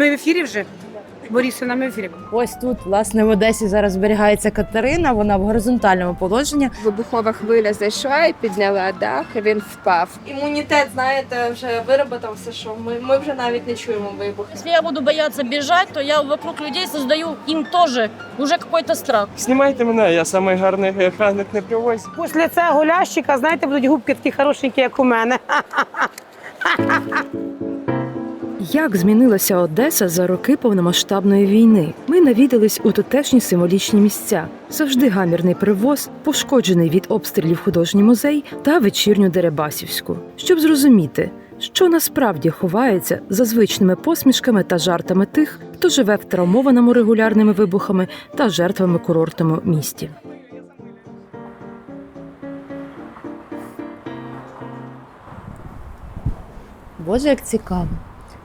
Ми в ефірі вже? Борисівна, ми в ефірі. Ось тут, власне, в Одесі зараз зберігається Катерина. Вона в горизонтальному положенні. Вибухова хвиля зайшла і підняла дах, і він впав. Імунітет, знаєте, вже вироботався, що ми, ми вже навіть не чуємо вибух. Если я буду бояться бежать, то я вокруг людей создаю им тоже уже какой-то страх. Знімайте мене, я самий гарний охранник на привозі. Після цього лящика, знаєте, будуть губки такі хорошенькі, як у мене. Як змінилася Одеса за роки повномасштабної війни? Ми навідались у тутешні символічні місця: завжди гамірний привоз, пошкоджений від обстрілів художній музей та вечірню Дерибасівську, щоб зрозуміти, що насправді ховається за звичними посмішками та жартами тих, хто живе в травмованому регулярними вибухами та жертвами курортному місті. Боже, як цікаво.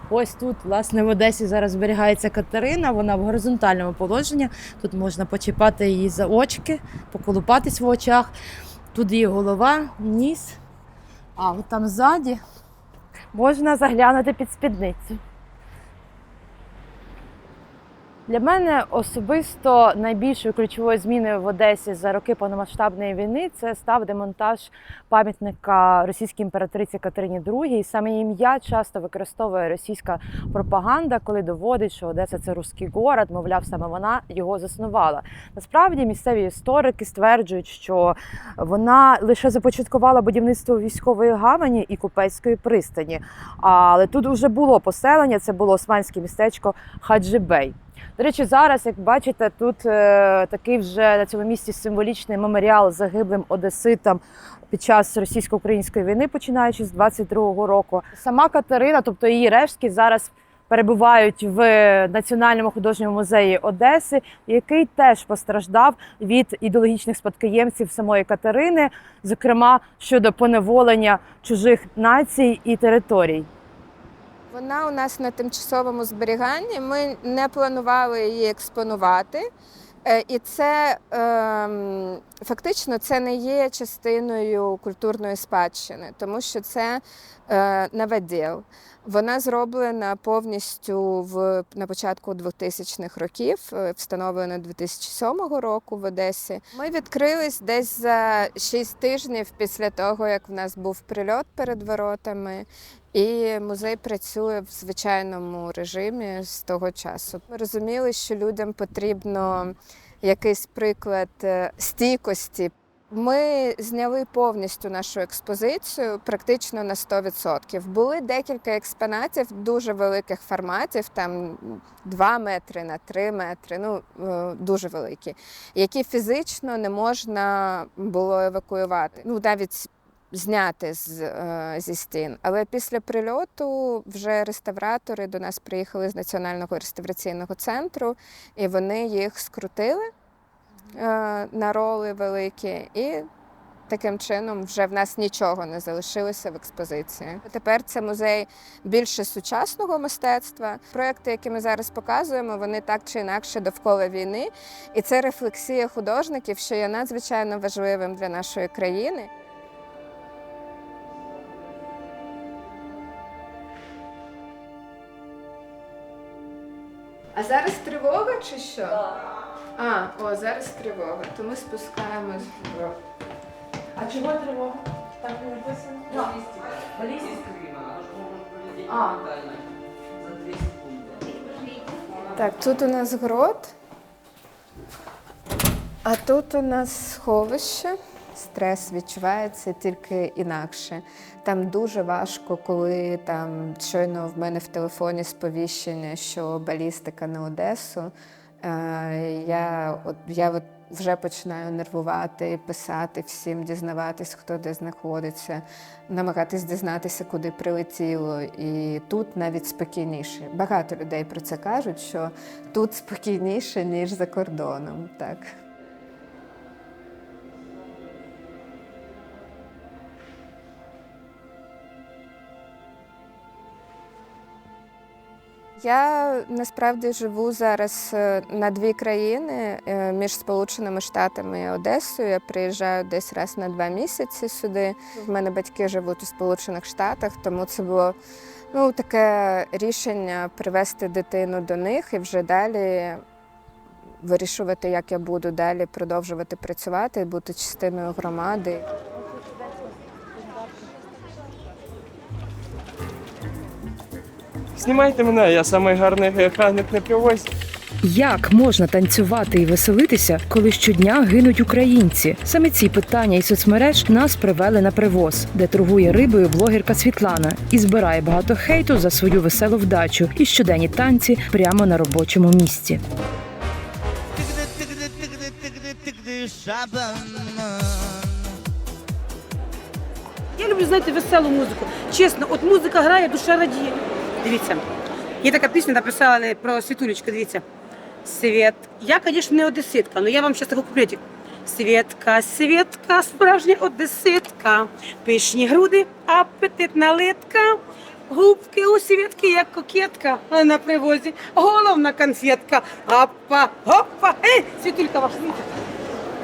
Ось тут, власне, в Одесі зараз зберігається Катерина. Вона в горизонтальному положенні. Тут можна почіпати її за очки, поколупатись в очах. Тут її голова, ніс. А от там ззаді можна заглянути під спідницю. Для мене особисто найбільшою ключовою зміною в Одесі за роки повномасштабної війни це став демонтаж пам'ятника російській імператриці Катерині II. І саме ім'я часто використовує російська пропаганда, коли доводить, що Одеса це руський город, мовляв, саме вона його заснувала. Насправді місцеві історики стверджують, що вона лише започаткувала будівництво військової гавані і купецької пристані. Але тут вже було поселення, це було османське містечко Хаджибей. До речі, зараз, як бачите, тут е, такий вже на цьому місці символічний меморіал загиблим одеситам під час російсько-української війни, починаючи з 22-го року. Сама Катерина, тобто її рештки, зараз перебувають в Національному художньому музеї Одеси, який теж постраждав від ідеологічних спадкоємців самої Катерини, зокрема щодо поневолення чужих націй і територій. Вона у нас на тимчасовому зберіганні. Ми не планували її експонувати. Е, І це ем, фактично це не є частиною культурної спадщини, тому що це наведіл. новоділ. Вона зроблена повністю в на початку 2000-х років, е, встановлена 2007 року в Одесі. Ми відкрились десь за 6 тижнів після того, як в нас був прильот перед воротами. І музей працює в звичайному режимі з того часу. Ми розуміли, що людям потрібно якийсь приклад е, стійкості. Ми зняли повністю нашу експозицію практично на 100%. Були декілька експонатів дуже великих форматів, там 2 метри на 3 метри, ну е, дуже великі, які фізично не можна було евакуювати. Ну навіть зняти з, е, зі стін. Але після прильоту вже реставратори до нас приїхали з Національного реставраційного центру, і вони їх скрутили на роли великі. І таким чином вже в нас нічого не залишилося в експозиції. Тепер це музей більше сучасного мистецтва. Проекти, які ми зараз показуємо, вони так чи інакше довкола війни. І це рефлексія художників, що є надзвичайно важливим для нашої країни. А зараз тривога чи що? А, о, зараз тривога. То ми спускаємось в. А чого тривога? Так не написано? А. Так, тут у нас грот, а тут у нас сховище. Стрес відчувається тільки інакше. Там дуже важко, коли там щойно в мене в телефоні сповіщення, що балістика на Одесу. Е, Я от я от вже починаю нервувати, писати всім, дізнаватись, хто де знаходиться, намагатись дізнатися, куди прилетіло. І тут навіть спокійніше. Багато людей про це кажуть, що тут спокійніше, ніж за кордоном. Так. Я насправді живу зараз е, на дві країни е, між Сполученими Штатами і Одесою. Я приїжджаю десь раз на два місяці сюди. В мене батьки живуть у Сполучених Штатах, тому це було Ну, таке рішення привести дитину до них і вже далі вирішувати, як я буду далі продовжувати працювати, бути частиною громади. Знімайте мене, я самий гарний охранник на привозі. Як можна танцювати і веселитися, коли щодня гинуть українці? Саме ці питання із соцмереж нас привели на привоз, де торгує рибою блогерка Світлана і збирає багато хейту за свою веселу вдачу і щоденні танці прямо на робочому місці. Я люблю, знаєте, веселу музику. Чесно, от музика грає, душа радіє. Дивіться. Є така пісня, написала про Світулечку, дивіться. Світ. Я, звісно, не одеситка, але я вам зараз таку куплетик. Світка, Світка, справжня одеситка, пишні груди, апетитна литка, губки у Світки, як кокетка, а на привозі головна конфетка. Гапа, гопа, ей, Світулька ваша.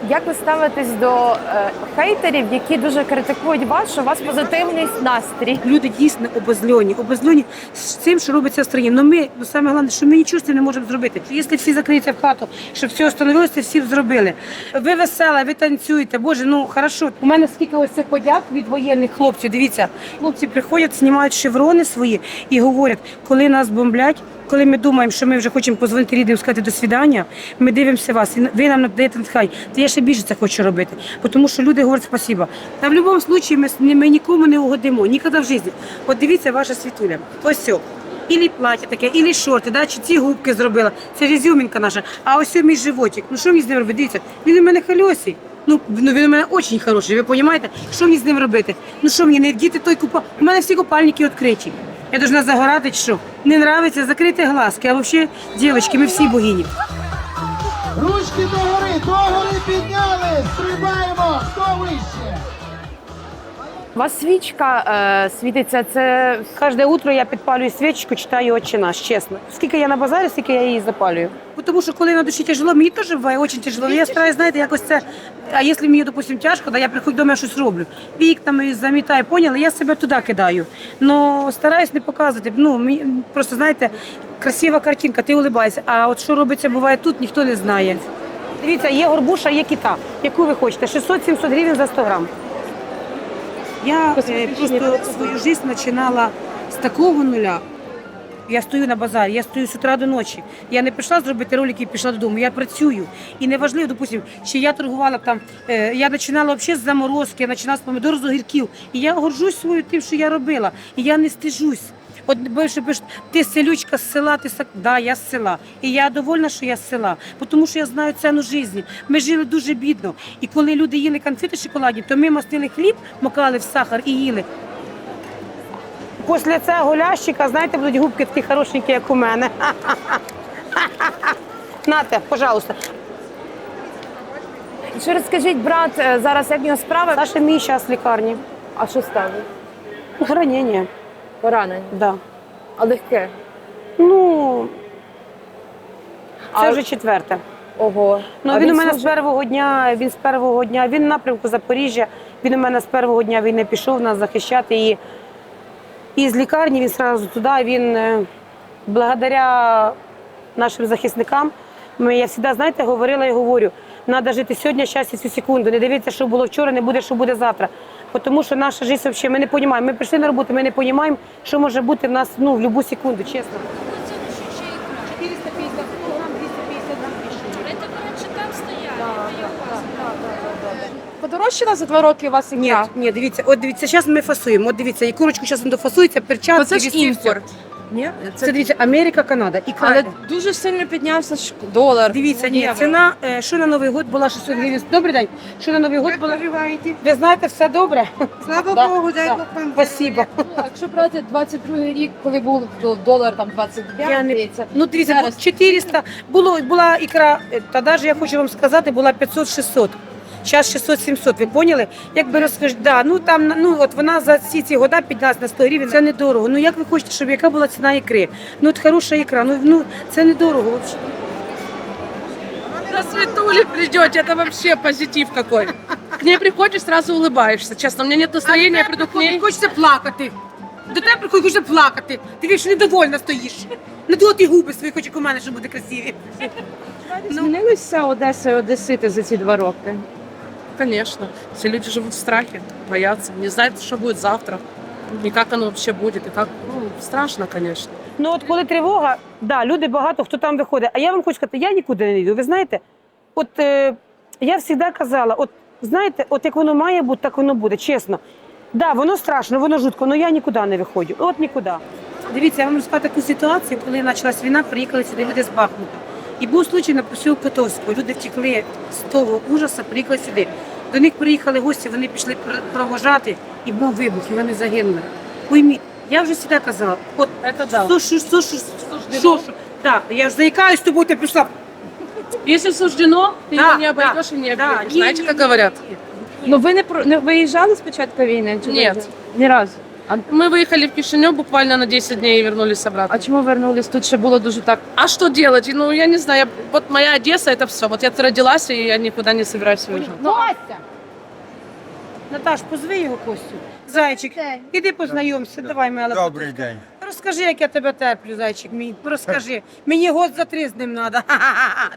Як ви ставитесь до е, хейтерів, які дуже критикують вас, що у вас позитивний настрій? Люди дійсно обозльоні, обозльоні з цим, що робиться в країні. Ну ми, ну саме головне, що ми нічого з цим не можемо зробити. Якщо всі закриються в хату, щоб все остановилося, всі б зробили. Ви весела, ви танцюєте. Боже, ну хорошо. У мене скільки ось цих подяк від воєнних хлопців. Дивіться, хлопці приходять, знімають шеврони свої і говорять, коли нас бомблять. Коли ми думаємо, що ми вже хочемо позвонити рідним сказати до свідання, ми дивимося вас, і ви нам надаєте хай. То я ще більше це хочу робити. Тому що люди говорять спасіба. Та в будь-якому випадку ми, ми нікому не угодимо, ніколи в житті. От дивіться, ваша світуля. Ось все. Ілі плаття таке, ілі шорти, да, чи ці губки зробила. Це ж ізюмінка наша. А ось мій животик. Ну що мені з ним робити? Дивіться, він у мене хальосий. Ну, ну він у мене дуже хороший, ви розумієте? Що мені з ним робити? Ну що мені, не вдіти той купа. У мене всі купальники відкриті. Я должна загорати що? Не нравиться, закрити глазки. А взагалі, дівчатки, ми всі богині. Ручки догори, догори підняли, стрибаємо, хто вище? У вас свічка е, світиться. Це Кожне утро я підпалюю свічку, читаю «Отче наш», чесно. Скільки я на базарі, скільки я її запалюю. Тому що коли на душі тяжело, мені теж буває дуже тяжело. Я стараюсь, знаєте, якось це. А якщо мені, допустим, тяжко, то я приходжу вдома, я щось роблю. Вікнами замітаю, поняли, я себе туди кидаю. Ну стараюсь не показувати. Ну, просто знаєте, красива картинка, ти улибайся. А от що робиться буває тут, ніхто не знає. Дивіться, є горбуша, є кита. Яку ви хочете? 600-700 гривень за 100 грам. Я е, просто свою жизнь починала з такого нуля. Я стою на базарі, я стою з утра до ночі. Я не пішла зробити ролики і пішла додому. Я працюю. І неважливо, допустим, чи я торгувала там. е, я починала взагалі з заморозки, я починала з помидор з огірків. І я горжусь свою тим, що я робила. І я не стижусь. От більше пишуть, ти селючка з села, ти сак. Да, я з села. І я довольна, що я з села, тому що я знаю ціну житті. Ми жили дуже бідно. І коли люди їли конфети шоколадні, то ми мастили хліб, макали в сахар і їли. Після цього лящика, знаєте, будуть губки такі хорошенькі, як у мене. Нате, пожалуйста. ще розкажіть, брат, е, зараз як в нього справи? Саша мій зараз в лікарні. А що стало? Ранення, Поранення. да. А легке. Ну, це А- вже четверте. Ого. Ну, А він, у мене з першого дня, він з першого дня, він напрямку Запоріжжя, він у мене з першого дня війни пішов нас захищати. І, і з лікарні він одразу туди. Він е, благодаря нашим захисникам. Ми, я завжди, знаєте, говорила і говорю, треба жити сьогодні, щастя цю секунду. Не дивитися, що було вчора, не буде, що буде завтра. Бо Тому що наша життя взагалі, ми не розуміємо. Ми прийшли на роботу, ми не розуміємо, що може бути в нас ну, в будь-яку секунду, чесно. 450 грам, 250 грам пішли. Это раньше там стояли. Подорожчала за два роки у вас Ні, ікра? ні, дивіться, от дивіться, зараз ми фасуємо. От дивіться, і курочку зараз дофасується, перчатки. це ж імпорт. Ні? Це дивіться, Америка, Канада. І Але Канада. дуже сильно піднявся ж долар. Дивіться, ні, євро. ціна, е, що на Новий год була 600 гривень. Добрий день. Що на Новий год була? Ви знаєте, все добре? Слава Богу, дай Бог вам. Спасибо. Якщо брати 22 рік, коли був долар там 25, Я не- здається, Ну, дивіться, Зараз. 400, було, була ікра, е, та навіть я хочу вам сказати, була 500-600. Зараз 600-700, ви поняли? Якби розкажуть, да, ну там ну от вона за всі ці года піднялась на 100 гривень, це недорого. Ну як ви хочете, щоб яка була ціна ікри? Ну от хороша ікра, ну, ну це недорого. На Светуле придете, это вообще позитив какой. К ней приходишь, сразу улыбаешься. Честно, у меня нет настроения, я приду к ней. Хочеться плакати. До тебе приходить, хоче плакати. Ти віж недовольна стоїш. Не то ти губи свої, хоч як у мене, щоб бути красиві. Змінилися Одеса і Одесити за ці два роки. Конечно. Все люди живут в страхе, боятся, не знают, что будет завтра. И как оно вообще будет, и как, ну, страшно, конечно. Ну от коли тривога, да, люди багато хто там виходить. А я вам хочу сказати, я нікуди не йду. Ви знаєте, от е, я завжди казала, от знаєте, от як воно має бути, так воно буде, чесно. Да, воно страшно, воно жутко, але я нікуди не виходжу. От нікуди. Дивіться, я вам розкажу таку ситуацію, коли почалась війна, приїхали сюди люди з Бахмута. І був случай на посілку Котовського. Люди втекли з того ужасу, приїхали сюди. До них приїхали гості, вони пішли пр- провожати, і був вибух, і вони загинули. Пойміть, я вже завжди казала, от Это да. що, що, що, що, що, що, так, я ж заїкаюсь з тобою, ти прийшла. Если суждено, ты Да, его не обойдешь да, и не да. объедешь. Не- Знаете, не- как говорят? Ну ви не про не виїжджали з початку війни? Чи Ні. ви- Ні разу. А, Мы выехали в Кишинев буквально на 10 дней и вернулись обратно. а чому вернулись? Тут ще було дуже так. А что делать? Ну, я не знаю. я- Вот моя Одесса это все. Вот я тут родилась, и я никуда не собираюсь уезжать. Костя! Наташ, позви його Костю. Зайчик, іди познайомся, давай, моя лапа. Добрий день. Розкажи, як я тебе терплю, зайчик мій. Розкажи. Мені год за три з ним треба.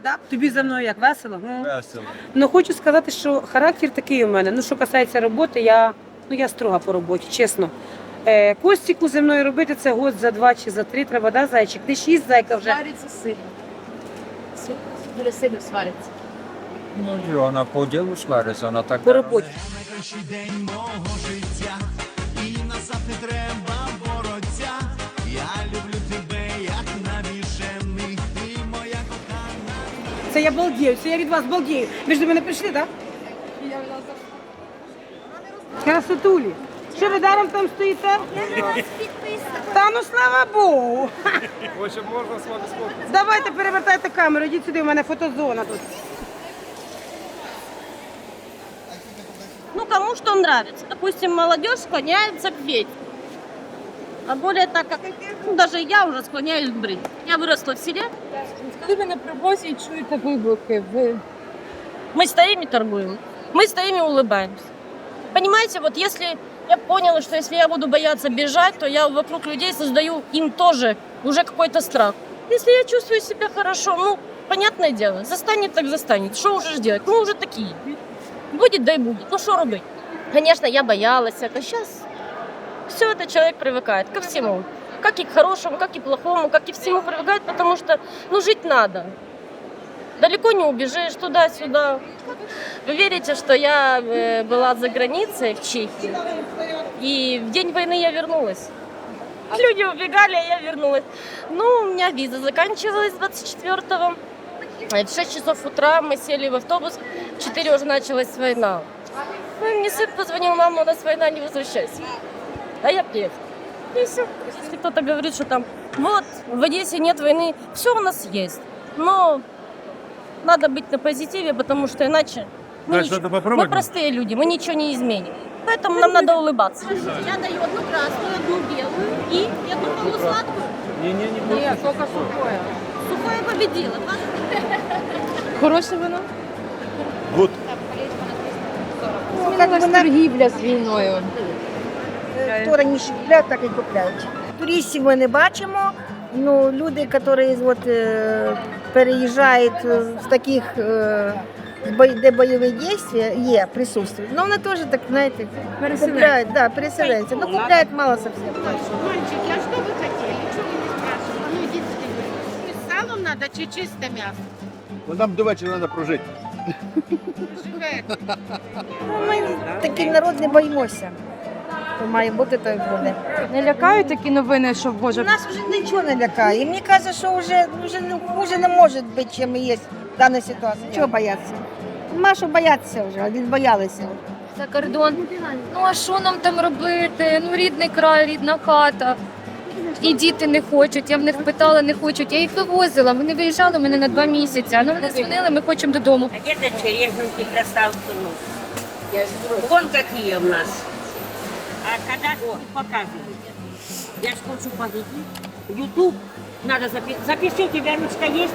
Да? Тобі за мною як весело? М? Весело. Ну хочу сказати, що характер такий у мене. Ну, що касається роботи, я, ну, я строга по роботі, чесно. Е, Костіку зі мною робити це год за два чи за три треба, да, зайчик? Ти шість зайка вже. Свариться сильно. Дуже сильно свариться. Ну, і вона по ділу свариться, вона так. По роботі. Найкращий день мого життя, і назад не треба боротися. Я люблю тебе, як навішений, ти моя кохана. Це я балдію, це я від вас балдію. Ви ж до мене прийшли, так? Красотулі. Що ви даром там стоїте? Та ну слава Богу. Ось можна з вами сфоткатися? Давайте перевертайте камеру, йдіть сюди, у мене фотозона тут. Ну, кому что нравится. Допустим, молодежь склоняется к петь. А более так, как ну, даже я уже склоняюсь к брить. Я выросла в селе, Коли ви на привозі і чуєте вибухи, ви мы стоим и торгуем. Мы стоим и улыбаемся. Понимаете, вот если я поняла, что если я буду бояться бежать, то я вокруг людей создаю им тоже уже какой-то страх. Если я чувствую себя хорошо, ну, понятное дело, застанет так застанет. Что уже делать? Мы уже такие. Будет, дай будет. Ну, что робить? Конечно, я боялась, а сейчас все это человек привыкает ко всему. Как и к хорошему, как и к плохому, как и всему привыкает, потому что, ну, жить надо. Далеко не убежишь, туда-сюда. Вы верите, что я э, была за границей в Чехии, и в день войны я вернулась. Люди убегали, а я вернулась. Ну, у меня виза заканчивалась 24-го. Э, В 6 часов утра мы сели в автобус, в 4 уже началась война. Ну, Мне сын позвонил, мама, у нас война, не возвращайся. А я приехала. И все. Если кто-то говорит, что там, вот, в Одессе нет войны, все у нас есть. Но надо быть на позитиве, потому что иначе мы, ничего- мы простые люди, мы ничего не изменим. Поэтому нам надо улыбаться. Я даю одну красную, одну белую и одну полусладкую. Ні-ні, не Ні, тільки сухое. Сухое победила. Хороше вино? Гуд. Змінилась торгівля з війною. Хто раніше купляє, так і купляють. Туристів ми не бачимо. Ну, люди, які от, е, переїжджають в таких, е, де бойові дії є, присутствують. Ну, вони теж так, знаєте, купляють, да, переселенці. Ну, купляють мало совсем. Мальчики, а что вы хотели? Чего вы не спрашивали? Ну, идите. С салом надо чи чисто мясо? Ну, нам до вечора треба прожити. Ну, ми такий народ не боїмося. То має бути, то й буде. Не лякають такі новини, що Боже. Нас вже нічого не лякає. І мені кажеться, що вже, вже не, хуже не може бути, чим є в даній ситуації. Чого боятися? Нема що боятися вже, відбоялися. За кордон. Ну а що нам там робити? Ну рідний край, рідна хата. І діти не хочуть. Я в них питала, не хочуть. Я їх вивозила. Вони виїжджали у мене на два місяці. Ну вони дзвонили, ми хочемо додому. А где черешенки красавцы? Вон какие у нас. А когда показывают? Я ж хочу позади. Ютуб надо записать. Запиши, у тебя ручка есть?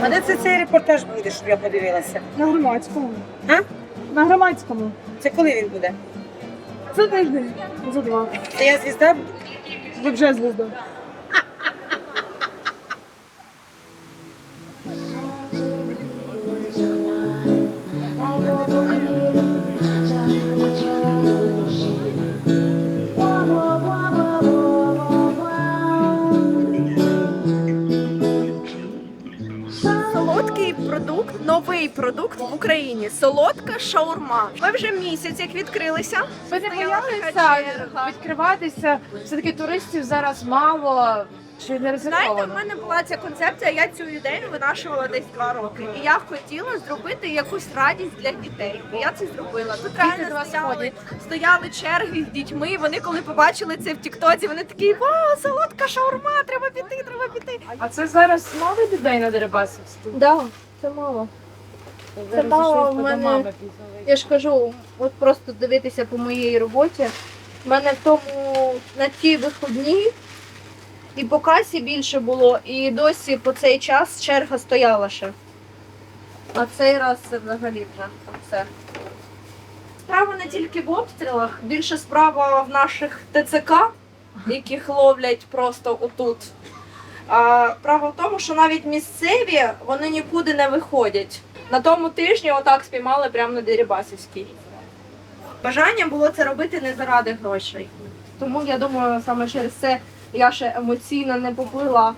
А де це цей репортаж буде, щоб я подивилася? На громадському. А? На громадському. Це коли він буде? Це тиждень. За два. Це я звізда? Ви вже звізда. Новий продукт в Україні. Солодка шаурма. Ми вже місяць як відкрилися. Ви не Стояла така боялися черга. відкриватися? Все-таки туристів зараз мало. Чи не Знаєте, в мене була ця концепція, я цю ідею винашувала десь два роки. І я хотіла зробити якусь радість для дітей. І я це зробила. Тут до реально вас стояли, ходять? стояли черги з дітьми. Вони коли побачили це в Тіктоці, вони такі вау, солодка шаурма, треба піти, треба піти. А це зараз мало людей на Дерибасівську? Да, це мало. Це мало в мене. Я ж кажу, от просто дивитися по моїй роботі. У мене в тому на ті виходні і по касі більше було, і досі по цей час черга стояла ще. А цей раз це взагалі вже все. Справа не тільки в обстрілах, більше справа в наших ТЦК, яких ловлять просто отут. А, Право в тому, що навіть місцеві вони нікуди не виходять. На тому тижні отак спіймали прямо на Дерибасівській. Бажання було це робити не заради грошей. Тому я думаю, саме через це я ще емоційно не поплила